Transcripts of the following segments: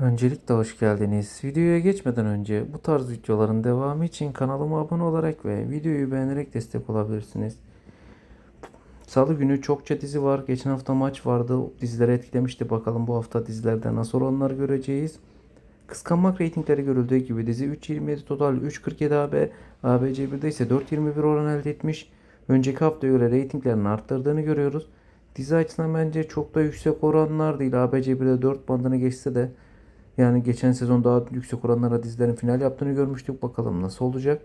Öncelikle hoş geldiniz. Videoya geçmeden önce bu tarz videoların devamı için kanalıma abone olarak ve videoyu beğenerek destek olabilirsiniz. Salı günü çokça dizi var. Geçen hafta maç vardı. Dizileri etkilemişti. Bakalım bu hafta dizilerde nasıl olanlar göreceğiz. Kıskanmak reytingleri görüldüğü gibi dizi 3.27 total 3.47 AB, ABC1'de ise 4.21 oran elde etmiş. Önceki haftaya göre reytinglerini arttırdığını görüyoruz. Dizi açısından bence çok da yüksek oranlar değil. ABC1'de 4 bandını geçse de yani geçen sezon daha yüksek oranlara dizilerin final yaptığını görmüştük. Bakalım nasıl olacak.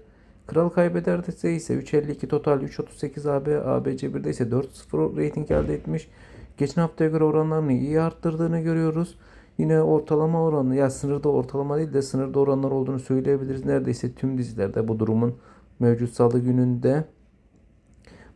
Kral kaybederse ise 3.52 total 3.38 AB, ABC1'de ise 4.0 rating elde etmiş. Geçen haftaya göre oranlarını iyi arttırdığını görüyoruz. Yine ortalama oranı ya sınırda ortalama değil de sınırda oranlar olduğunu söyleyebiliriz. Neredeyse tüm dizilerde bu durumun mevcut salı gününde.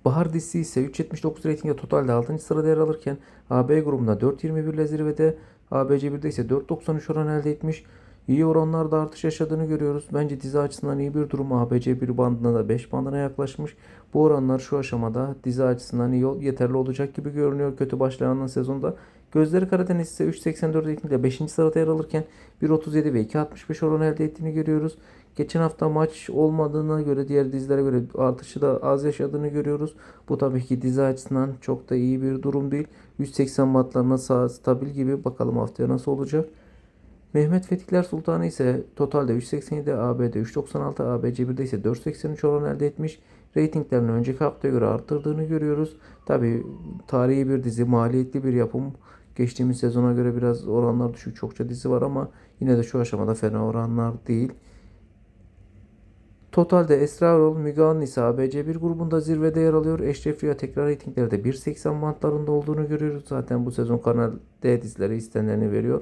Bahar dizisi ise 3.79 reytinge totalde 6. sırada yer alırken AB grubunda 4.21 ile zirvede ABC1'de ise 4.93 oran elde etmiş. İyi oranlarda artış yaşadığını görüyoruz. Bence dizi açısından iyi bir durum. ABC1 bandına da 5 bandına yaklaşmış. Bu oranlar şu aşamada dizi açısından iyi yeterli olacak gibi görünüyor. Kötü başlayan sezonda. Gözleri Karadeniz ise 3.84 reytingle 5. sırada yer alırken 1.37 ve 2.65 oran elde ettiğini görüyoruz. Geçen hafta maç olmadığına göre diğer dizilere göre artışı da az yaşadığını görüyoruz. Bu tabii ki dizi açısından çok da iyi bir durum değil. 180 wattlarına sağ stabil gibi bakalım haftaya nasıl olacak. Mehmet Fetikler Sultanı ise totalde 387, AB'de 396, ABC1'de ise 483 oran elde etmiş. Ratinglerini önceki haftaya göre arttırdığını görüyoruz. Tabi tarihi bir dizi, maliyetli bir yapım. Geçtiğimiz sezona göre biraz oranlar düşük. Çokça dizi var ama yine de şu aşamada fena oranlar değil. Totalde Esra Erol, Müge Anlı ise ABC1 grubunda zirvede yer alıyor. Eşref Rüya tekrar reytinglerde 1.80 bantlarında olduğunu görüyoruz. Zaten bu sezon Kanal D dizileri istenenlerini veriyor.